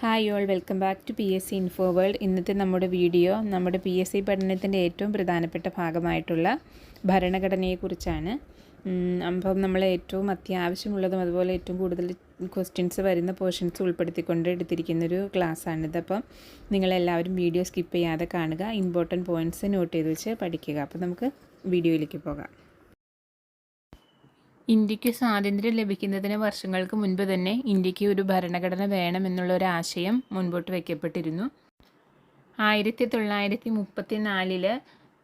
Hi all welcome back to P S C info world ഇന്നത്തെ നമ്മുടെ video നമ്മുടെ P S C പഠനത്തിന്റെ ഏറ്റവും പ്രധാനപ്പെട്ട ഭാഗമായിട്ടുള്ള ഭരണഘടനയെക്കുറിച്ചാണ്. അപ്പം നമ്മൾ ഏറ്റവും അത്യാവശ്യമുള്ളതും അതുപോലെ ഏറ്റവും കൂടുതൽ ക്വസ്റ്റ്യൻസ് വരുന്ന പോർഷൻസ് ഉൾപ്പെടുത്തിക്കൊണ്ട് എടുത്തിരിക്കുന്നൊരു ക്ലാസ്സാണിത് അപ്പം നിങ്ങളെല്ലാവരും വീഡിയോ സ്കിപ്പ് ചെയ്യാതെ കാണുക ഇമ്പോർട്ടന്റ് പോയിന്റ്സ് നോട്ട് ചെയ്ത് വെച്ച് പഠിക്കുക. അപ്പം നമുക്ക് വീഡിയോയിലേക്ക് പോകാം. ഇന്ത്യയ്ക്ക് സ്വാതന്ത്ര്യം ലഭിക്കുന്നതിന് വർഷങ്ങൾക്ക് മുൻപ് തന്നെ ഇന്ത്യയ്ക്ക് ഒരു ഭരണഘടന വേണമെന്നുള്ള ഒരു ആശയം മുൻപോട്ട് വയ്ക്കപ്പെട്ടിരുന്നു ആയിരത്തി തൊള്ളായിരത്തി മുപ്പത്തി നാലിൽ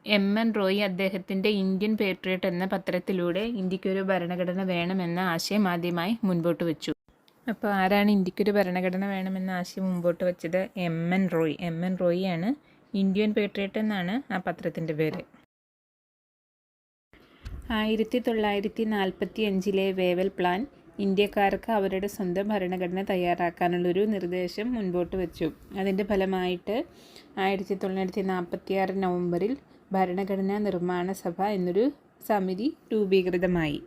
എം. എൻ. റോയ് അദ്ദേഹത്തിന്റെ ഇന്ത്യൻ പേട്രിയറ്റ് എന്ന പത്രത്തിലൂടെ ഇന്ത്യക്കൊരു ഭരണഘടന വേണമെന്ന ആശയം ആദ്യമായി മുൻപോട്ട് വെച്ചു. അപ്പോൾ ആരാണ് ഇന്ത്യക്കൊരു ഭരണഘടന വേണമെന്ന ആശയം മുമ്പോട്ട് വെച്ചത്? M. N. Roy. M. N. Roy ആണ്. ഇന്ത്യൻ പേട്രിയറ്റ് എന്നാണ് ആ പത്രത്തിന്റെ പേര്. ആയിരത്തി തൊള്ളായിരത്തി നാൽപ്പത്തി അഞ്ചിലെ വേവൽ പ്ലാൻ ഇന്ത്യക്കാർക്ക് അവരുടെ സ്വന്തം ഭരണഘടന തയ്യാറാക്കാനുള്ളൊരു നിർദ്ദേശം മുൻപോട്ട് വെച്ചു. അതിന്റെ ഫലമായിട്ട് ആയിരത്തി തൊള്ളായിരത്തി നാൽപ്പത്തി ആറ് നവംബറിൽ ഭരണഘടനാ നിർമ്മാണ സഭ എന്നൊരു സമിതി രൂപീകൃതമായി.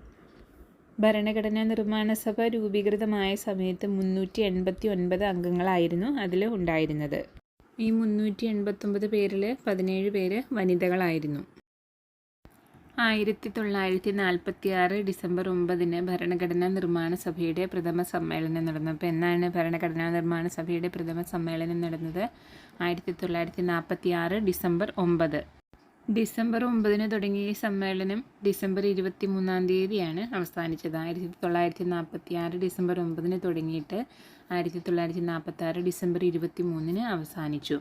ഭരണഘടനാ നിർമ്മാണ സഭ രൂപീകൃതമായ സമയത്ത് മുന്നൂറ്റി എൺപത്തി ഒൻപത് അംഗങ്ങളായിരുന്നു അതിൽ ഉണ്ടായിരുന്നത്. ഈ മുന്നൂറ്റി എൺപത്തൊമ്പത് പേരിൽ പതിനേഴ് പേര് വനിതകളായിരുന്നു. ആയിരത്തി തൊള്ളായിരത്തി നാൽപ്പത്തി ആറ് ഡിസംബർ ഒമ്പതിന് ഭരണഘടനാ നിർമ്മാണ സഭയുടെ പ്രഥമ സമ്മേളനം നടന്നു. അപ്പോൾ എന്നാണ് ഭരണഘടനാ നിർമ്മാണ സഭയുടെ പ്രഥമ സമ്മേളനം നടന്നത്? ആയിരത്തി തൊള്ളായിരത്തി നാൽപ്പത്തി ആറ് ഡിസംബർ ഒമ്പത്. ഡിസംബർ ഒമ്പതിന് തുടങ്ങിയ ഈ സമ്മേളനം ഡിസംബർ ഇരുപത്തി മൂന്നാം തീയതിയാണ് അവസാനിച്ചത്. ആയിരത്തി തൊള്ളായിരത്തി നാൽപ്പത്തി ആറ് ഡിസംബർ ഒമ്പതിന് തുടങ്ങിയിട്ട് ആയിരത്തി തൊള്ളായിരത്തി നാൽപ്പത്തി ആറ് ഡിസംബർ ഇരുപത്തി മൂന്നിന് അവസാനിച്ചു.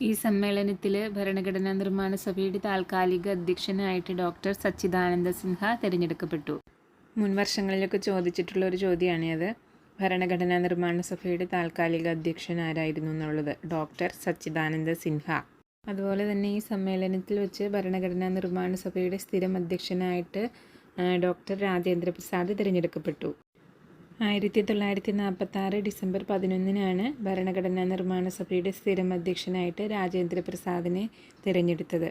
ഈ സമ്മേളനത്തിൽ ഭരണഘടനാ നിർമ്മാണ സഭയുടെ താൽക്കാലിക അധ്യക്ഷനായിട്ട് ഡോക്ടർ സച്ചിദാനന്ദ സിൻഹ തിരഞ്ഞെടുക്കപ്പെട്ടു. മുൻ വർഷങ്ങളിലൊക്കെ ചോദിച്ചിട്ടുള്ള ഒരു ചോദ്യമാണ് അത്. ഭരണഘടനാ നിർമ്മാണ സഭയുടെ താൽക്കാലിക അധ്യക്ഷൻ ആരായിരുന്നു എന്നുള്ളത്? ഡോക്ടർ സച്ചിദാനന്ദ സിൻഹ. അതുപോലെ തന്നെ ഈ സമ്മേളനത്തിൽ വെച്ച് ഭരണഘടനാ നിർമ്മാണ സഭയുടെ സ്ഥിരം അധ്യക്ഷനായിട്ട് ഡോക്ടർ രാജേന്ദ്ര പ്രസാദ് തിരഞ്ഞെടുക്കപ്പെട്ടു. ആയിരത്തി തൊള്ളായിരത്തി നാൽപ്പത്തി ആറ് ഡിസംബർ പതിനൊന്നിനാണ് ഭരണഘടനാ നിർമ്മാണ സഭയുടെ സ്ഥിരം അധ്യക്ഷനായിട്ട് രാജേന്ദ്ര പ്രസാദിനെ തിരഞ്ഞെടുത്തത്.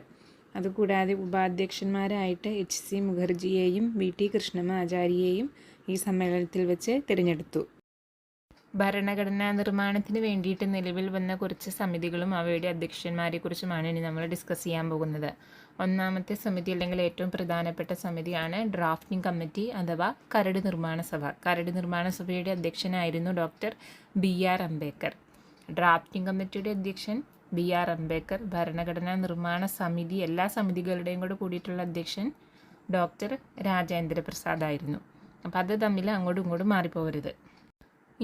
അതുകൂടാതെ ഉപാധ്യക്ഷന്മാരായിട്ട് എച്ച് സി മുഖർജിയെയും വി ടി കൃഷ്ണമാചാര്യയെയും ഈ സമ്മേളനത്തിൽ വെച്ച് തിരഞ്ഞെടുത്തു. ഭരണഘടനാ നിർമ്മാണത്തിന് വേണ്ടിയിട്ട് നിലവിൽ വന്ന കുറച്ച് സമിതികളും അവയുടെ അധ്യക്ഷന്മാരെക്കുറിച്ചുമാണ് ഇനി നമ്മൾ ഡിസ്കസ് ചെയ്യാൻ പോകുന്നത്. ഒന്നാമത്തെ സമിതി അല്ലെങ്കിൽ ഏറ്റവും പ്രധാനപ്പെട്ട സമിതിയാണ് ഡ്രാഫ്റ്റിംഗ് കമ്മിറ്റി അഥവാ കരട് നിർമ്മാണ സഭ. കരട് നിർമ്മാണ സഭയുടെ അധ്യക്ഷനായിരുന്നു doctor B R Ambedkar. Drafting കമ്മിറ്റിയുടെ അധ്യക്ഷൻ ബി ആർ അംബേദ്കർ. ഭരണഘടനാ നിർമ്മാണ സമിതി എല്ലാ സമിതികളുടെയും കൂടെ കൂടിയിട്ടുള്ള അധ്യക്ഷൻ ഡോക്ടർ രാജേന്ദ്ര പ്രസാദ് ആയിരുന്നു അപ്പോൾ അത് തമ്മിൽ അങ്ങോട്ടും ഇങ്ങോട്ടും മാറിപ്പോകരുത്.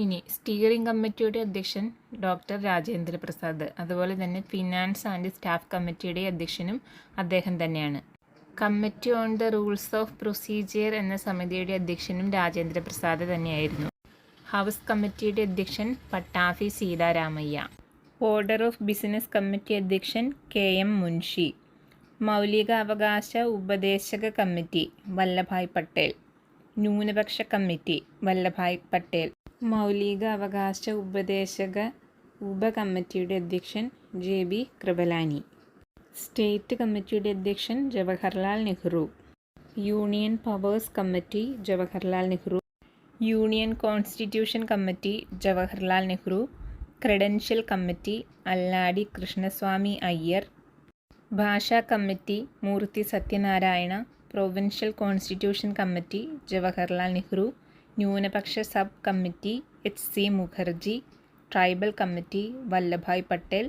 ഇനി സ്റ്റിയറിംഗ് കമ്മിറ്റിയുടെ അധ്യക്ഷൻ ഡോക്ടർ രാജേന്ദ്ര പ്രസാദ് അതുപോലെ തന്നെ ഫിനാൻസ് ആൻഡ് സ്റ്റാഫ് കമ്മിറ്റിയുടെ അധ്യക്ഷനും അദ്ദേഹം തന്നെയാണ്. Committee on the rules of procedure എന്ന സമിതിയുടെ അധ്യക്ഷനും രാജേന്ദ്ര പ്രസാദ് തന്നെയായിരുന്നു. ഹൗസ് കമ്മിറ്റിയുടെ അധ്യക്ഷൻ Pattabhi Sitaramayya. Order of business committee അധ്യക്ഷൻ കെ എം മുൻഷി. മൗലികാവകാശ ഉപദേശക കമ്മിറ്റി വല്ലഭായ് പട്ടേൽ. ന്യൂനപക്ഷ കമ്മിറ്റി വല്ലഭായ് പട്ടേൽ. മൗലിക അവകാശ ഉപദേശക ഉപകമ്മിറ്റിയുടെ അധ്യക്ഷൻ ജെ ബി കൃപലാനി. സ്റ്റേറ്റ് കമ്മിറ്റിയുടെ അധ്യക്ഷൻ Jawaharlal Nehru. Union powers committee Jawaharlal Nehru. Union constitution committee Jawaharlal Nehru. Credential committee Alladi Krishnaswamy Ayyar. ഭാഷാ committee Moorthy Satyanarayana. Provincial constitution committee Jawaharlal Nehru. ന്യൂനപക്ഷ sub committee H C Mukherjee tribal committee Vallabhbhai Patel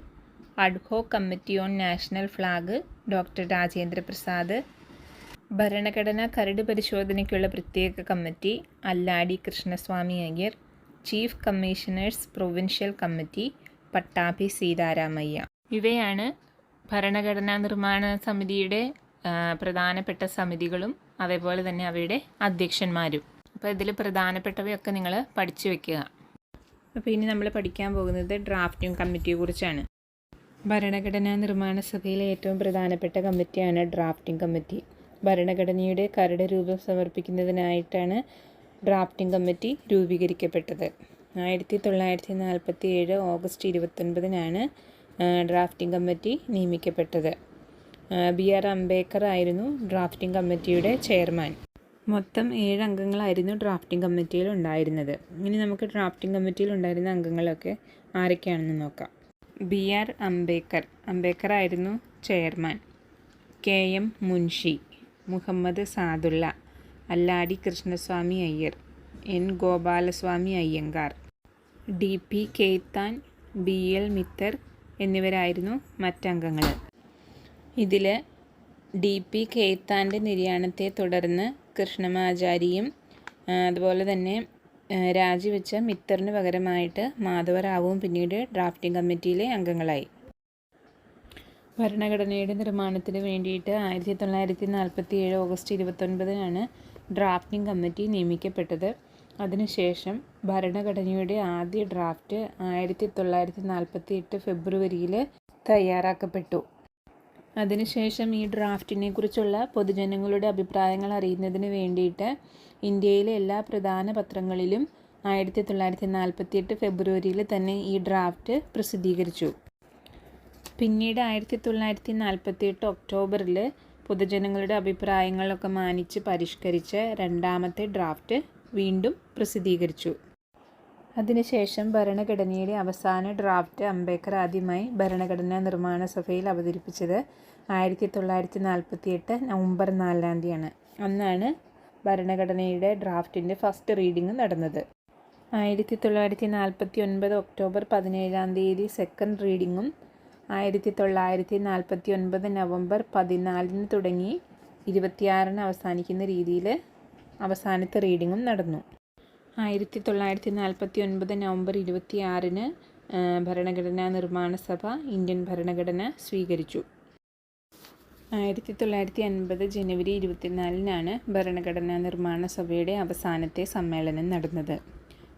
ad hoc committee on national flag doctor Rajendra Prasad ഭരണഘടനാ കരട് പരിശോധനയ്ക്കുള്ള പ്രത്യേക committee Alladi Krishnaswamy Ayyar chief commissioners provincial committee Pattabhi Sitaramayya. ഇവയാണ് ഭരണഘടനാ നിർമ്മാണ സമിതിയുടെ പ്രധാനപ്പെട്ട സമിതികളും അതേപോലെ തന്നെ അവയുടെ അധ്യക്ഷന്മാരും. അപ്പോൾ ഇതിൽ പ്രധാനപ്പെട്ടവയൊക്കെ നിങ്ങൾ പഠിച്ചു വെക്കുക. അപ്പോൾ ഇനി നമ്മൾ പഠിക്കാൻ പോകുന്നത് ഡ്രാഫ്റ്റിംഗ് കമ്മിറ്റിയെ കുറിച്ചാണ്. ഭരണഘടനാ നിർമ്മാണ സഭയിലെ ഏറ്റവും പ്രധാനപ്പെട്ട കമ്മിറ്റിയാണ് ഡ്രാഫ്റ്റിംഗ് കമ്മിറ്റി. ഭരണഘടനയുടെ കരട് രൂപം സമർപ്പിക്കുന്നതിനായിട്ടാണ് ഡ്രാഫ്റ്റിംഗ് കമ്മിറ്റി രൂപീകരിക്കപ്പെട്ടത്. ആയിരത്തി തൊള്ളായിരത്തി നാൽപ്പത്തി ഏഴ് ഓഗസ്റ്റ് ഇരുപത്തൊൻപതിനാണ് ഡ്രാഫ്റ്റിംഗ് കമ്മിറ്റി നിയമിക്കപ്പെട്ടത്. ബി ആർ അംബേദ്കർ ആയിരുന്നു ഡ്രാഫ്റ്റിംഗ് കമ്മിറ്റിയുടെ ചെയർമാൻ. മൊത്തം ഏഴ് അംഗങ്ങളായിരുന്നു ഡ്രാഫ്റ്റിംഗ് കമ്മിറ്റിയിൽ ഉണ്ടായിരുന്നത്. ഇനി നമുക്ക് ഡ്രാഫ്റ്റിംഗ് കമ്മിറ്റിയിൽ ഉണ്ടായിരുന്ന അംഗങ്ങളൊക്കെ ആരൊക്കെയാണെന്ന് നോക്കാം. ബി ആർ അംബേദ്കർ അംബേദ്കർ ആയിരുന്നു chairman. K M Munshi. Mohammad Saadulla. Alladi Krishnaswamy Ayyar. N Gopalaswami Ayyangar. D P Khaitan B L Mitter എന്നിവരായിരുന്നു മറ്റംഗങ്ങൾ. ഇതിൽ ഡി പി കേത്താന്റെ നിര്യാണത്തെ തുടർന്ന് കൃഷ്ണമാചാരിയും അതുപോലെ തന്നെ രാജിവെച്ച മിത്തറിന് പകരമായിട്ട് മാധവറാവുവും പിന്നീട് ഡ്രാഫ്റ്റിംഗ് കമ്മിറ്റിയിലെ അംഗങ്ങളായി. ഭരണഘടനയുടെ നിർമ്മാണത്തിന് വേണ്ടിയിട്ട് ആയിരത്തി തൊള്ളായിരത്തി നാൽപ്പത്തി ഏഴ് ഓഗസ്റ്റ് ഇരുപത്തൊൻപതിനാണ് ഡ്രാഫ്റ്റിംഗ് കമ്മിറ്റി നിയമിക്കപ്പെട്ടത്. അതിനുശേഷം ഭരണഘടനയുടെ ആദ്യ ഡ്രാഫ്റ്റ് ആയിരത്തി തൊള്ളായിരത്തി നാൽപ്പത്തി എട്ട് ഫെബ്രുവരിയിൽ തയ്യാറാക്കപ്പെട്ടു. അതിനുശേഷം ഈ ഡ്രാഫ്റ്റിനെ കുറിച്ചുള്ള പൊതുജനങ്ങളുടെ അഭിപ്രായങ്ങൾ അറിയുന്നതിന് വേണ്ടിയിട്ട് ഇന്ത്യയിലെ എല്ലാ പ്രധാന പത്രങ്ങളിലും ആയിരത്തി തൊള്ളായിരത്തി നാൽപ്പത്തി എട്ട് ഫെബ്രുവരിയിൽ തന്നെ ഈ ഡ്രാഫ്റ്റ് പ്രസിദ്ധീകരിച്ചു. പിന്നീട് ആയിരത്തി തൊള്ളായിരത്തി നാൽപ്പത്തി എട്ട് ഒക്ടോബറിൽ പൊതുജനങ്ങളുടെ അഭിപ്രായങ്ങളൊക്കെ മാനിച്ച് പരിഷ്കരിച്ച് രണ്ടാമത്തെ ഡ്രാഫ്റ്റ് വീണ്ടും പ്രസിദ്ധീകരിച്ചു. അതിനുശേഷം ഭരണഘടനയുടെ അവസാന ഡ്രാഫ്റ്റ് അംബേദ്കർ ആദ്യമായി ഭരണഘടനാ നിർമ്മാണ സഭയിൽ അവതരിപ്പിച്ചത് ആയിരത്തി തൊള്ളായിരത്തി നാൽപ്പത്തി എട്ട് നവംബർ നാലാം തീയതിയാണ്. അന്നാണ് ഭരണഘടനയുടെ ഡ്രാഫ്റ്റിന്റെ ഫസ്റ്റ് റീഡിംഗ് നടന്നത്. ആയിരത്തി തൊള്ളായിരത്തി നാൽപ്പത്തി ഒൻപത് ഒക്ടോബർ പതിനേഴാം തീയതി സെക്കൻഡ് റീഡിങ്ങും ആയിരത്തി തൊള്ളായിരത്തി നാൽപ്പത്തി ഒൻപത് നവംബർ പതിനാലിന് തുടങ്ങി ഇരുപത്തിയാറിന് അവസാനിക്കുന്ന രീതിയിൽ അവസാനത്തെ റീഡിങ്ങും നടന്നു. ആയിരത്തി തൊള്ളായിരത്തി നാൽപ്പത്തി ഒൻപത് നവംബർ ഇരുപത്തിയാറിന് ഭരണഘടനാ നിർമ്മാണ സഭ ഇന്ത്യൻ ഭരണഘടന സ്വീകരിച്ചു. ആയിരത്തി തൊള്ളായിരത്തി അൻപത് ജനുവരി ഇരുപത്തിനാലിനാണ് ഭരണഘടനാ നിർമ്മാണ സഭയുടെ അവസാനത്തെ സമ്മേളനം നടന്നത്.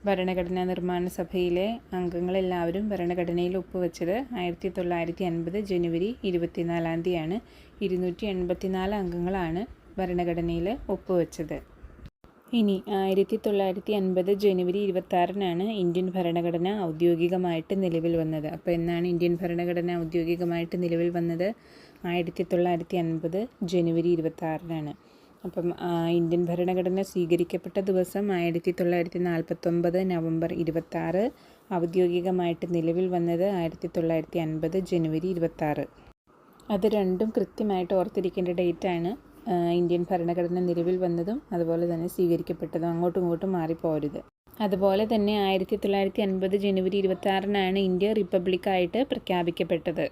ഭരണഘടനാ നിർമ്മാണ സഭയിലെ അംഗങ്ങളെല്ലാവരും ഭരണഘടനയിൽ ഒപ്പുവെച്ചത് ആയിരത്തി തൊള്ളായിരത്തി അൻപത് ജനുവരി ഇരുപത്തിനാലാം തീയതിയാണ്. ഇരുന്നൂറ്റി എൺപത്തിനാല് അംഗങ്ങളാണ് ഭരണഘടനയിൽ ഒപ്പുവെച്ചത്. ഇനി ആയിരത്തി തൊള്ളായിരത്തി അൻപത് ജനുവരി ഇരുപത്താറിനാണ് ഇന്ത്യൻ ഭരണഘടന ഔദ്യോഗികമായിട്ട് നിലവിൽ വന്നത്. അപ്പോൾ എന്നാണ് ഇന്ത്യൻ ഭരണഘടന ഔദ്യോഗികമായിട്ട് നിലവിൽ വന്നത്? ആയിരത്തി തൊള്ളായിരത്തി അൻപത് ജനുവരി ഇരുപത്താറിനാണ്. അപ്പം ഇന്ത്യൻ ഭരണഘടന സ്വീകരിക്കപ്പെട്ട ദിവസം ആയിരത്തി തൊള്ളായിരത്തി നാൽപ്പത്തൊമ്പത് നവംബർ ഇരുപത്താറ് ഔദ്യോഗികമായിട്ട് നിലവിൽ വന്നത് ആയിരത്തി തൊള്ളായിരത്തി അൻപത് ജനുവരി ഇരുപത്താറ്. അത് രണ്ടും കൃത്യമായിട്ട് ഓർത്തിരിക്കേണ്ട ഡേറ്റാണ്. ഇന്ത്യൻ ഭരണഘടന നിലവിൽ വന്നതും അതുപോലെ തന്നെ സ്വീകരിക്കപ്പെട്ടതും അങ്ങോട്ടും ഇങ്ങോട്ടും മാറിപ്പോരുത്. അതുപോലെ തന്നെ ആയിരത്തി തൊള്ളായിരത്തി അൻപത് ജനുവരി ഇരുപത്തി ഇന്ത്യ റിപ്പബ്ലിക്കായിട്ട് പ്രഖ്യാപിക്കപ്പെട്ടത്.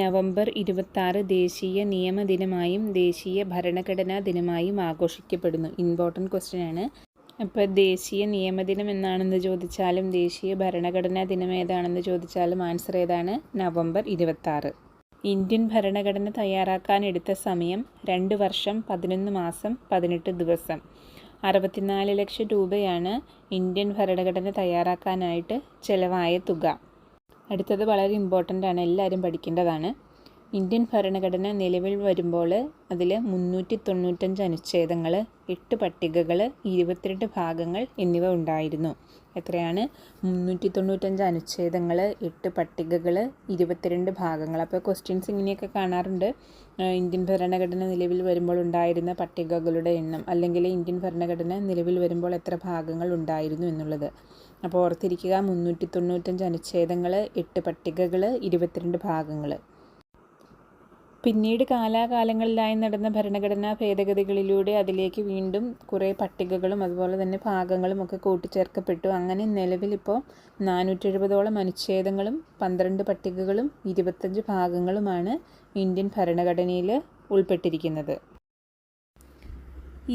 നവംബർ ഇരുപത്തി ദേശീയ നിയമ ദിനമായും ദേശീയ ഭരണഘടനാ ദിനമായും ആഘോഷിക്കപ്പെടുന്നു. ഇമ്പോർട്ടന്റ് ക്വസ്റ്റ്യൻ ആണ് അപ്പോൾ ദേശീയ നിയമ ദിനം എന്നാണെന്ന് ചോദിച്ചാലും ദേശീയ ഭരണഘടനാ ദിനം ഏതാണെന്ന് ചോദിച്ചാലും ആൻസർ ഏതാണ്? നവംബർ ഇരുപത്തി ഇന്ത്യൻ ഭരണഘടന തയ്യാറാക്കാൻ എടുത്ത സമയം രണ്ട് വർഷം പതിനൊന്ന് മാസം പതിനെട്ട് ദിവസം. അറുപത്തിനാല് ലക്ഷം രൂപയാണ് ഇന്ത്യൻ ഭരണഘടന തയ്യാറാക്കാനായിട്ട് ചിലവായ തുക. അടുത്തത് വളരെ ഇമ്പോർട്ടന്റ് ആണ്. എല്ലാവരും പഠിക്കേണ്ടതാണ്. ഇന്ത്യൻ ഭരണഘടന നിലവിൽ വരുമ്പോൾ അതിൽ മുന്നൂറ്റി തൊണ്ണൂറ്റഞ്ച് അനുച്ഛേദങ്ങൾ എട്ട് പട്ടികകൾ ഇരുപത്തിരണ്ട് ഭാഗങ്ങൾ എന്നിവ ഉണ്ടായിരുന്നു. എത്രയാണ്? മുന്നൂറ്റി തൊണ്ണൂറ്റഞ്ച് അനുച്ഛേദങ്ങൾ എട്ട് പട്ടികകൾ ഇരുപത്തിരണ്ട് ഭാഗങ്ങൾ. അപ്പോൾ ക്വസ്റ്റ്യൻസ് ഇങ്ങനെയൊക്കെ കാണാറുണ്ട്. ഇന്ത്യൻ ഭരണഘടന നിലവിൽ വരുമ്പോൾ ഉണ്ടായിരുന്ന പട്ടികകളുടെ എണ്ണം അല്ലെങ്കിൽ ഇന്ത്യൻ ഭരണഘടന നിലവിൽ വരുമ്പോൾ എത്ര ഭാഗങ്ങൾ ഉണ്ടായിരുന്നു എന്നുള്ളത്. അപ്പോൾ ഓർത്തിരിക്കുക മുന്നൂറ്റി തൊണ്ണൂറ്റഞ്ച് അനുച്ഛേദങ്ങൾ എട്ട് പട്ടികകൾ ഇരുപത്തിരണ്ട് ഭാഗങ്ങൾ. പിന്നീട് കാലാകാലങ്ങളിലായി നടന്ന ഭരണഘടനാ ഭേദഗതികളിലൂടെ അതിലേക്ക് വീണ്ടും കുറേ പട്ടികകളും അതുപോലെ തന്നെ ഭാഗങ്ങളും ഒക്കെ കൂട്ടിച്ചേർക്കപ്പെട്ടു. അങ്ങനെ നിലവിലിപ്പോൾ നാനൂറ്റെഴുപതോളം അനുച്ഛേദങ്ങളും പന്ത്രണ്ട് പട്ടികകളും ഇരുപത്തഞ്ച് ഭാഗങ്ങളുമാണ് ഇന്ത്യൻ ഭരണഘടനയിൽ ഉൾപ്പെട്ടിരിക്കുന്നത്.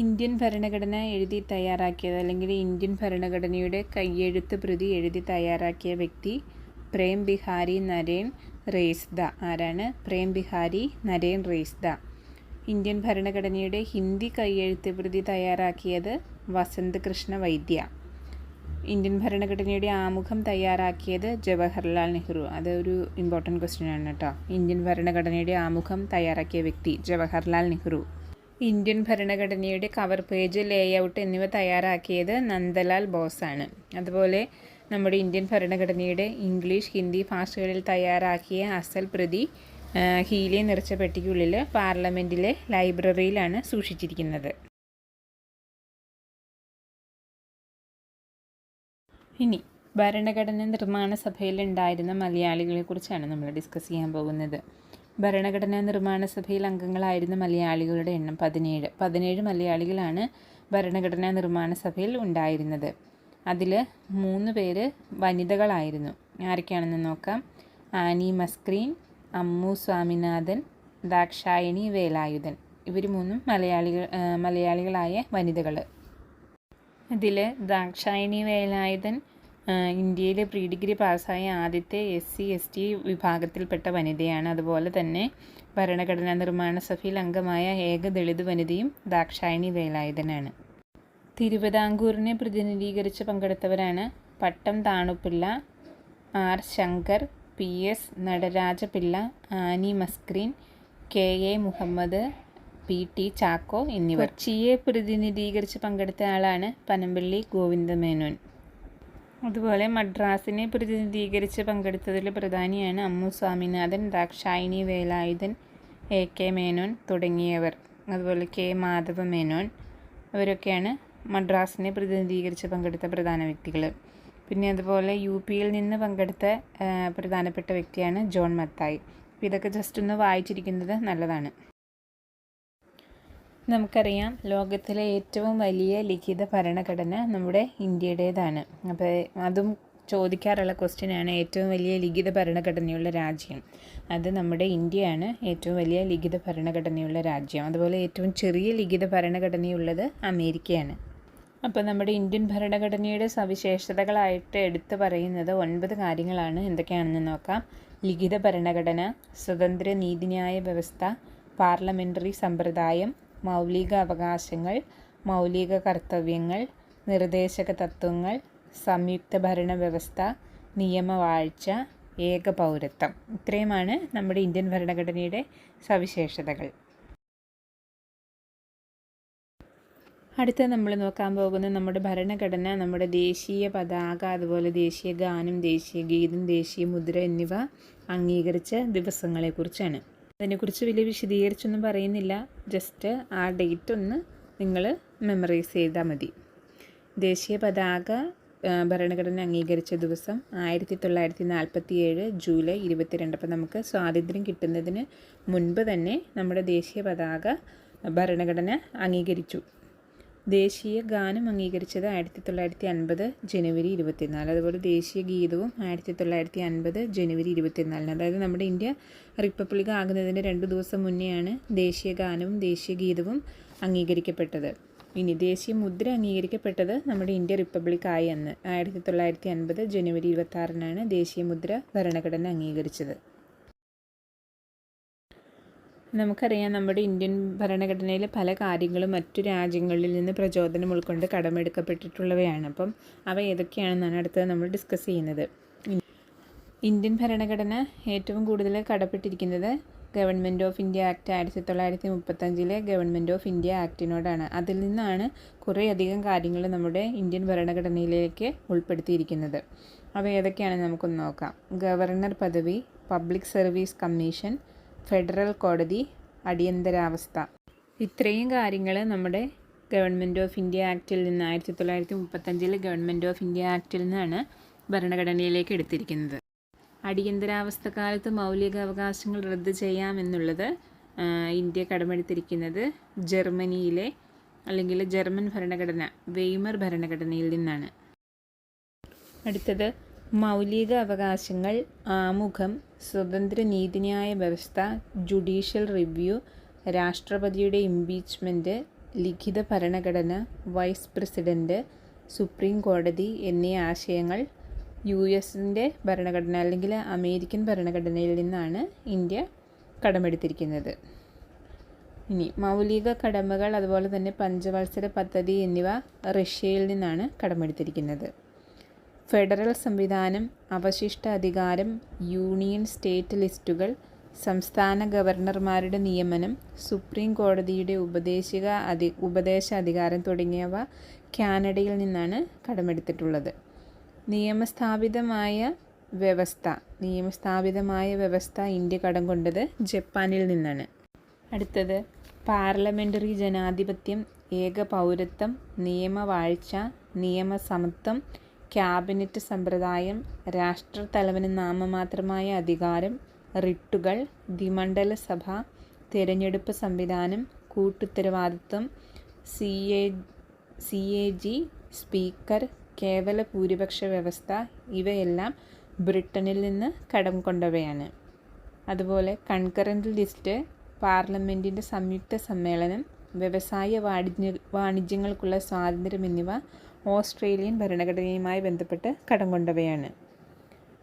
ഇന്ത്യൻ ഭരണഘടന എഴുതി തയ്യാറാക്കിയത് അല്ലെങ്കിൽ ഇന്ത്യൻ ഭരണഘടനയുടെ കയ്യെഴുത്ത് പ്രതി എഴുതി തയ്യാറാക്കിയ വ്യക്തി പ്രേം ബിഹാരി നരേൻ. റേസ്ദ ആരാണ്? പ്രേം ബിഹാരി നരേൻ റേസ്ദ ഇന്ത്യൻ ഭരണഘടനയുടെ ഹിന്ദി കൈയെഴുത്ത് പ്രതി തയ്യാറാക്കിയത് വസന്ത് കൃഷ്ണ വൈദ്യ. ഇന്ത്യൻ ഭരണഘടനയുടെ ആമുഖം തയ്യാറാക്കിയത് ജവഹർലാൽ നെഹ്റു. അതൊരു ഇമ്പോർട്ടന്റ് ക്വസ്റ്റ്യൻ ആണ് കേട്ടോ. ഇന്ത്യൻ ഭരണഘടനയുടെ ആമുഖം തയ്യാറാക്കിയ വ്യക്തി ജവഹർലാൽ നെഹ്റു. ഇന്ത്യൻ ഭരണഘടനയുടെ കവർ പേജ് ലേഔട്ട് എന്നിവ തയ്യാറാക്കിയത് നന്ദലാൽ ബോസാണ് അതുപോലെ നമ്മുടെ ഇന്ത്യൻ ഭരണഘടനയുടെ ഇംഗ്ലീഷ് ഹിന്ദി ഭാഷകളിൽ തയ്യാറാക്കിയ അസൽ പ്രതി ഹീലിയം നിറച്ച പെട്ടിക്കുള്ളിൽ പാർലമെന്റിലെ ലൈബ്രറിയിലാണ് സൂക്ഷിച്ചിരിക്കുന്നത്. ഇനി ഭരണഘടന നിർമ്മാണ സഭയിൽ ഉണ്ടായിരുന്ന മലയാളികളെക്കുറിച്ചാണ് നമ്മൾ ഡിസ്കസ് ചെയ്യാൻ പോകുന്നത്. ഭരണഘടനാ നിർമ്മാണ സഭയിൽ അംഗങ്ങളായിരുന്ന മലയാളികളുടെ എണ്ണം പതിനേഴ്. പതിനേഴ് മലയാളികളാണ് ഭരണഘടനാ നിർമ്മാണ സഭയിൽ ഉണ്ടായിരുന്നത്. അതിൽ മൂന്ന് പേര് വനിതകളായിരുന്നു. ആരൊക്കെയാണെന്ന് നോക്കാം. ആനി മസ്ക്രീൻ അമ്മു സ്വാമിനാഥൻ ദാക്ഷായണി വേലായുധൻ. ഇവർ മൂന്നും മലയാളികൾ മലയാളികളായ വനിതകൾ ഇതിൽ ദാക്ഷായണി വേലായുധൻ ഇന്ത്യയിലെ പ്രീ ഡിഗ്രി പാസ്സായ ആദ്യത്തെ എസ് സി എസ് ടി വിഭാഗത്തിൽപ്പെട്ട വനിതയാണ്. അതുപോലെ തന്നെ ഭരണഘടനാ നിർമ്മാണ സഭയിൽ അംഗമായ ഏക ദളിത് വനിതയും ദാക്ഷായണി വേലായുധനാണ്. തിരുവിതാംകൂറിനെ പ്രതിനിധീകരിച്ച് പങ്കെടുത്തവരാണ് Pattom Thanu Pillai R. Shankar P. S. Nataraja Pillai Annie Mascarene K. A. Mohammad P. T. Chacko എന്നിവർ. കൊച്ചിയെ പ്രതിനിധീകരിച്ച് പങ്കെടുത്ത ആളാണ് പനമ്പള്ളി ഗോവിന്ദമേനോൻ. അതുപോലെ മദ്രാസിനെ പ്രതിനിധീകരിച്ച് പങ്കെടുത്തതിൽ പ്രധാനിയാണ് അമ്മു സ്വാമിനാഥൻ ദാക്ഷായിനി വേലായുധൻ എ. കെ. മേനോൻ തുടങ്ങിയവർ. അതുപോലെ കെ. മാധവ മേനോൻ അവരൊക്കെയാണ് മദ്രാസിനെ പ്രതിനിധീകരിച്ച് പങ്കെടുത്ത പ്രധാന വ്യക്തികൾ. പിന്നെ അതുപോലെ യു പിയിൽ നിന്ന് പങ്കെടുത്ത പ്രധാനപ്പെട്ട വ്യക്തിയാണ് ജോൺ മത്തായി. ഇതൊക്കെ ജസ്റ്റ് ഒന്ന് വായിച്ചിരിക്കുന്നത് നല്ലതാണ്. നമുക്കറിയാം ലോകത്തിലെ ഏറ്റവും വലിയ ലിഖിത ഭരണഘടന നമ്മുടെ ഇന്ത്യയുടേതാണ്. അപ്പോൾ അതും ചോദിക്കാറുള്ള ക്വസ്റ്റ്യനാണ് ഏറ്റവും വലിയ ലിഖിത ഭരണഘടനയുള്ള രാജ്യം അത് നമ്മുടെ ഇന്ത്യയാണ്. ഏറ്റവും വലിയ ലിഖിത ഭരണഘടനയുള്ള രാജ്യം. അതുപോലെ ഏറ്റവും ചെറിയ ലിഖിത ഭരണഘടനയുള്ളത് അമേരിക്കയാണ്. അപ്പോൾ നമ്മുടെ ഇന്ത്യൻ ഭരണഘടനയുടെ സവിശേഷതകളായിട്ട് എടുത്തു പറയുന്നത് ഒൻപത് കാര്യങ്ങളാണ്. എന്തൊക്കെയാണെന്ന് നോക്കാം. ലിഖിത ഭരണഘടന സ്വതന്ത്ര നീതിന്യായ വ്യവസ്ഥ പാർലമെന്ററി സമ്പ്രദായം മൗലിക അവകാശങ്ങൾ മൗലിക കർത്തവ്യങ്ങൾ നിർദ്ദേശക തത്വങ്ങൾ സംയുക്ത ഭരണ വ്യവസ്ഥ നിയമവാഴ്ച ഏക പൗരത്വം. ഇത്രയുമാണ് നമ്മുടെ ഇന്ത്യൻ ഭരണഘടനയുടെ സവിശേഷതകൾ. അടുത്ത നമ്മൾ നോക്കാൻ പോകുന്നത് നമ്മുടെ ഭരണഘടന നമ്മുടെ ദേശീയ പതാക അതുപോലെ ദേശീയ ഗാനം ദേശീയ ഗീതം ദേശീയ മുദ്ര എന്നിവ അംഗീകരിച്ച ദിവസങ്ങളെക്കുറിച്ചാണ്. അതിനെക്കുറിച്ച് വലിയ വിശദീകരിച്ചൊന്നും പറയുന്നില്ല. ജസ്റ്റ് ആ ഡേറ്റ് ഒന്ന് നിങ്ങൾ മെമ്മറൈസ് ചെയ്താൽ മതി. ദേശീയ പതാക ഭരണഘടന അംഗീകരിച്ച ദിവസം ആയിരത്തി തൊള്ളായിരത്തി നാൽപ്പത്തി ഏഴ് ജൂലൈ ഇരുപത്തിരണ്ട്. അപ്പോൾ നമുക്ക് സ്വാതന്ത്ര്യം കിട്ടുന്നതിന് മുൻപ് തന്നെ നമ്മുടെ ദേശീയ പതാക ഭരണഘടന അംഗീകരിച്ചു. ദേശീയ ഗാനം അംഗീകരിച്ചത് ആയിരത്തി തൊള്ളായിരത്തി അൻപത് ജനുവരി ഇരുപത്തിനാല്. അതുപോലെ ദേശീയ ഗീതവും ആയിരത്തി തൊള്ളായിരത്തി അൻപത് ജനുവരി ഇരുപത്തിനാലിന്. അതായത് നമ്മുടെ ഇന്ത്യ റിപ്പബ്ലിക് ആകുന്നതിന് രണ്ട് ദിവസം മുന്നെയാണ് ദേശീയ ഗാനവും ദേശീയ ഗീതവും അംഗീകരിക്കപ്പെട്ടത്. ഇനി ദേശീയ മുദ്ര അംഗീകരിക്കപ്പെട്ടത് നമ്മുടെ ഇന്ത്യ റിപ്പബ്ലിക് ആയി അന്ന്. ആയിരത്തി തൊള്ളായിരത്തി അൻപത് ജനുവരി ഇരുപത്തി ദേശീയ മുദ്ര ഭരണഘടന അംഗീകരിച്ചത്. നമുക്കറിയാം നമ്മുടെ ഇന്ത്യൻ ഭരണഘടനയിൽ പല കാര്യങ്ങളും മറ്റു രാജ്യങ്ങളിൽ നിന്ന് പ്രചോദനം ഉൾക്കൊണ്ട് കടമെടുക്കപ്പെട്ടിട്ടുള്ളവയാണ്. അപ്പം അവ ഏതൊക്കെയാണെന്നാണ് അടുത്തത് നമ്മൾ ഡിസ്കസ് ചെയ്യുന്നത്. ഇന്ത്യൻ ഭരണഘടന ഏറ്റവും കൂടുതൽ കടപ്പെട്ടിരിക്കുന്നത് ഗവൺമെന്റ് ഓഫ് ഇന്ത്യ ആക്ട് ആയിരത്തി തൊള്ളായിരത്തി മുപ്പത്തഞ്ചിലെ ഗവൺമെന്റ് ഓഫ് ഇന്ത്യ ആക്ടിനോടാണ്. അതിൽ നിന്നാണ് കുറേയധികം കാര്യങ്ങൾ നമ്മുടെ ഇന്ത്യൻ ഭരണഘടനയിലേക്ക് ഉൾപ്പെടുത്തിയിരിക്കുന്നത്. അവ ഏതൊക്കെയാണെന്ന് നമുക്കൊന്ന് നോക്കാം. ഗവർണർ പദവി പബ്ലിക് സർവീസ് കമ്മീഷൻ ഫെഡറൽ കോടതി അടിയന്തരാവസ്ഥ. ഇത്രയും കാര്യങ്ങൾ നമ്മുടെ ഗവൺമെന്റ് ഓഫ് ഇന്ത്യ ആക്റ്റിൽ നിന്ന് ആയിരത്തി തൊള്ളായിരത്തി മുപ്പത്തഞ്ചിൽ ഗവൺമെന്റ് ഓഫ് ഇന്ത്യ ആക്റ്റിൽ നിന്നാണ് ഭരണഘടനയിലേക്ക് എടുത്തിരിക്കുന്നത്. അടിയന്തരാവസ്ഥ കാലത്ത് മൗലികാവകാശങ്ങൾ റദ്ദ് ചെയ്യാമെന്നുള്ളത് ഇന്ത്യ കടമെടുത്തിരിക്കുന്നത് ജർമ്മനിയിലെ അല്ലെങ്കിൽ ജർമ്മൻ ഭരണഘടന വെയ്മർ ഭരണഘടനയിൽ നിന്നാണ്. അടുത്തത് മൗലിക അവകാശങ്ങൾ ആമുഖം സ്വതന്ത്ര നീതിന്യായ വ്യവസ്ഥ ജുഡീഷ്യൽ റിവ്യൂ രാഷ്ട്രപതിയുടെ ഇംപീച്ച്മെന്റ് ലിഖിത ഭരണഘടന വൈസ് പ്രസിഡന്റ് സുപ്രീം കോടതി എന്നീ ആശയങ്ങൾ യു എസിന്റെ ഭരണഘടന അല്ലെങ്കിൽ അമേരിക്കൻ ഭരണഘടനയിൽ നിന്നാണ് ഇന്ത്യ കടമെടുത്തിരിക്കുന്നത്. ഇനി മൗലിക കടമകൾ അതുപോലെ തന്നെ പഞ്ചവത്സര പദ്ധതി എന്നിവ റഷ്യയിൽ നിന്നാണ് കടമെടുത്തിരിക്കുന്നത്. ഫെഡറൽ സംവിധാനം അവശിഷ്ട അധികാരം യൂണിയൻ സ്റ്റേറ്റ് ലിസ്റ്റുകൾ സംസ്ഥാന ഗവർണർമാരുടെ നിയമനം സുപ്രീം കോടതിയുടെ ഉപദേശിക അധി ഉപദേശ അധികാരം തുടങ്ങിയവ കാനഡയിൽ നിന്നാണ് കടമെടുത്തിട്ടുള്ളത്. നിയമസ്ഥാപിതമായ വ്യവസ്ഥ നിയമസ്ഥാപിതമായ വ്യവസ്ഥ ഇന്ത്യ കടം കൊണ്ടത് ജപ്പാനിൽ നിന്നാണ്. അടുത്തത് പാർലമെന്ററി ജനാധിപത്യം ഏക പൗരത്വം നിയമവാഴ്ച നിയമസമത്വം ക്യാബിനറ്റ് സമ്പ്രദായം രാഷ്ട്രത്തലവന് നാമമാത്രമായ അധികാരം റിട്ടുകൾ ദ്വിമണ്ഡല സഭ തിരഞ്ഞെടുപ്പ് സംവിധാനം കൂട്ടുത്തരവാദിത്വം C A C A G speaker കേവല ഭൂരിപക്ഷ വ്യവസ്ഥ ഇവയെല്ലാം ബ്രിട്ടനിൽ നിന്ന് കടം കൊണ്ടവയാണ് അതുപോലെ കൺകറന്റ് ലിസ്റ്റ് പാർലമെന്റിന്റെ സംയുക്ത സമ്മേളനം വ്യവസായ വാണിജ്യ വാണിജ്യങ്ങൾക്കുള്ള സ്വാതന്ത്ര്യം എന്നിവ ഓസ്ട്രേലിയൻ ഭരണഘടനയുമായി ബന്ധപ്പെട്ട് കടം കൊണ്ടവയാണ്.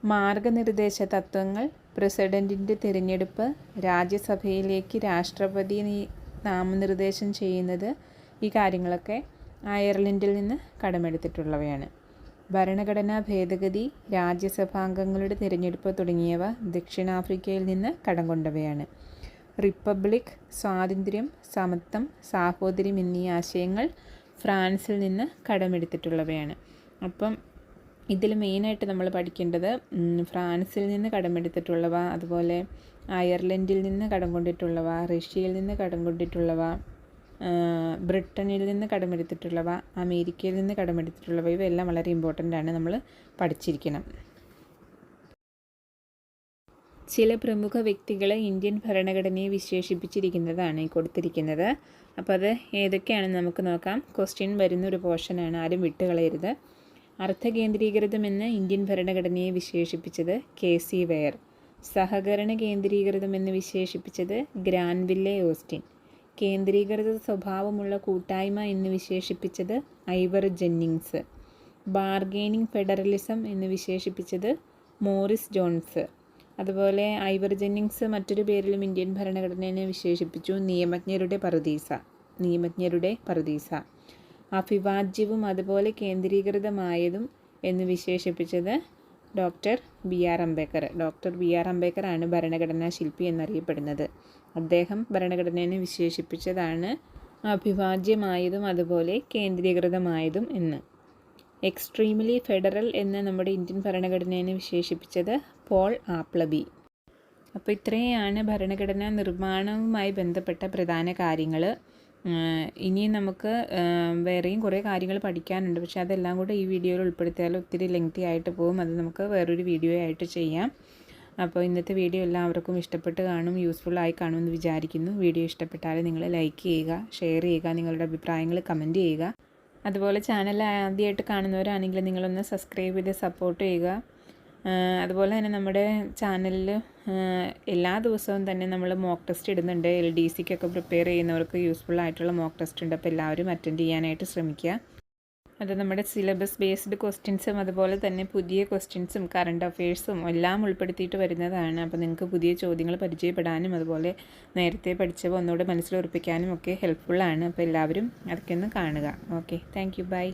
മാർഗനിർദ്ദേശ തത്വങ്ങൾ പ്രസിഡന്റിന്റെ തിരഞ്ഞെടുപ്പ് രാജ്യസഭയിലേക്ക് രാഷ്ട്രപതി നാമനിർദ്ദേശം ചെയ്യുന്നത് ഈ കാര്യങ്ങളൊക്കെ അയർലൻഡിൽ നിന്ന് കടമെടുത്തിട്ടുള്ളവയാണ്. ഭരണഘടനാ ഭേദഗതി രാജ്യസഭാംഗങ്ങളുടെ തിരഞ്ഞെടുപ്പ് തുടങ്ങിയവ ദക്ഷിണാഫ്രിക്കയിൽ നിന്ന് കടം കൊണ്ടവയാണ്. റിപ്പബ്ലിക് സ്വാതന്ത്ര്യം സമത്വം സാഹോദര്യം എന്നീ ആശയങ്ങൾ ഫ്രാൻസിൽ നിന്ന് കടമെടുത്തിട്ടുള്ളവയാണ്. അപ്പം ഇതിൽ മെയിനായിട്ട് നമ്മൾ പഠിക്കേണ്ടത് ഫ്രാൻസിൽ നിന്ന് കടമെടുത്തിട്ടുള്ളവ അതുപോലെ അയർലൻഡിൽ നിന്ന് കടം കൊണ്ടിട്ടുള്ളവ റഷ്യയിൽ നിന്ന് കടം കൊണ്ടിട്ടുള്ളവ ബ്രിട്ടനിൽ നിന്ന് കടമെടുത്തിട്ടുള്ളവ അമേരിക്കയിൽ നിന്ന് കടമെടുത്തിട്ടുള്ളവ ഇവയെല്ലാം വളരെ ഇമ്പോർട്ടന്റ് ആണ് നമ്മൾ പഠിച്ചിരിക്കണം. ചില പ്രമുഖ വ്യക്തികളെ ഇന്ത്യൻ ഭരണഘടനയെ വിശേഷിപ്പിച്ചിരിക്കുന്നതാണ് കൊടുത്തിരിക്കുന്നത്. അപ്പോൾ അത് ഏതൊക്കെയാണെന്ന് നമുക്ക് നോക്കാം. ക്വസ്റ്റ്യൻ വരുന്ന ഒരു പോർഷനാണ് ആരും വിട്ടുകളയരുത്. അർത്ഥകേന്ദ്രീകൃതമെന്ന് ഇന്ത്യൻ ഭരണഘടനയെ വിശേഷിപ്പിച്ചത് കെ സി വെയർ. സഹകരണ കേന്ദ്രീകൃതമെന്ന് വിശേഷിപ്പിച്ചത് ഗ്രാൻവില്ലെ ഓസ്റ്റിൻ. കേന്ദ്രീകൃത സ്വഭാവമുള്ള കൂട്ടായ്മ എന്ന് വിശേഷിപ്പിച്ചത് ഐവർ ജെന്നിങ്സ്. ബാർഗെയിനിങ് ഫെഡറലിസം എന്ന് വിശേഷിപ്പിച്ചത് മോറിസ് ജോൺസ്. അതുപോലെ ഐവർ ജെന്നിങ്സ് മറ്റൊരു പേരിലും ഇന്ത്യൻ ഭരണഘടനയെ വിശേഷിപ്പിച്ചു. നിയമജ്ഞരുടെ പറുദീസ. നിയമജ്ഞരുടെ പറുദീസ. അഭിവാജ്യവും അതുപോലെ കേന്ദ്രീകൃതമായതും എന്ന് വിശേഷിപ്പിച്ചത് doctor B R Ambedkar. Doctor B R Ambedkar ആണ് ഭരണഘടനാ ശില്പി എന്നറിയപ്പെടുന്നത്. അദ്ദേഹം ഭരണഘടനയെ വിശേഷിപ്പിച്ചതാണ് അഭിവാജ്യമായതും അതുപോലെ കേന്ദ്രീകൃതമായതും എന്ന്. എക്സ്ട്രീംലി ഫെഡറൽ എന്ന് നമ്മുടെ ഇന്ത്യൻ ഭരണഘടനയെ വിശേഷിപ്പിച്ചത് പോൾ ആപ്ലബി. അപ്പോൾ ഇത്രയാണ് ഭരണഘടനാ നിർമ്മാണവുമായി ബന്ധപ്പെട്ട പ്രധാന കാര്യങ്ങൾ ഇനി നമുക്ക് വേറെയും കുറേ കാര്യങ്ങൾ പഠിക്കാനുണ്ട്. പക്ഷേ അതെല്ലാം കൂടെ ഈ വീഡിയോയിൽ ഉൾപ്പെടുത്തിയാൽ ഒത്തിരി ലെങ്തി ആയിട്ട് പോകും. അത് നമുക്ക് വേറൊരു വീഡിയോ ആയിട്ട് ചെയ്യാം. അപ്പോൾ ഇന്നത്തെ വീഡിയോ എല്ലാവർക്കും ഇഷ്ടപ്പെട്ട് കാണും യൂസ്ഫുൾ ആയി കാണുമെന്ന് വിചാരിക്കുന്നു. വീഡിയോ ഇഷ്ടപ്പെട്ടാൽ നിങ്ങൾ ലൈക്ക് ചെയ്യുക ഷെയർ ചെയ്യുക നിങ്ങളുടെ അഭിപ്രായങ്ങൾ കമന്റ് ചെയ്യുക. അതുപോലെ ചാനൽ ആദ്യമായിട്ട് കാണുന്നവരാണെങ്കിൽ നിങ്ങളൊന്ന് സബ്സ്ക്രൈബ് ചെയ്ത് സപ്പോർട്ട് ചെയ്യുക. അതുപോലെ തന്നെ നമ്മുടെ ചാനലിൽ എല്ലാ ദിവസവും തന്നെ നമ്മൾ മോക്ക് ടെസ്റ്റ് ഇടുന്നുണ്ട്. എൽ ഡി സിക്കൊക്കെ പ്രിപ്പയർ ചെയ്യുന്നവർക്ക് യൂസ്ഫുൾ ആയിട്ടുള്ള മോക്ക് ടെസ്റ്റ് ഉണ്ട്. അപ്പോൾ എല്ലാവരും അറ്റൻഡ് ചെയ്യാനായിട്ട് ശ്രമിക്കുക. അത് നമ്മുടെ സിലബസ് ബേസ്ഡ് ക്വസ്റ്റ്യൻസും അതുപോലെ തന്നെ പുതിയ ക്വസ്റ്റ്യൻസും കറണ്ട് അഫയേഴ്സും എല്ലാം ഉൾപ്പെടുത്തിയിട്ട് വരുന്നതാണ്. അപ്പോൾ നിങ്ങൾക്ക് പുതിയ ചോദ്യങ്ങൾ പരിചയപ്പെടാനും അതുപോലെ നേരത്തെ പഠിച്ചവ ഒന്നുകൂടെ മനസ്സിലുറപ്പിക്കാനും ഒക്കെ ഹെൽപ്ഫുള്ളാണ് അപ്പോൾ എല്ലാവരും അതൊക്കെ ഒന്ന് കാണുക. Okay thank bye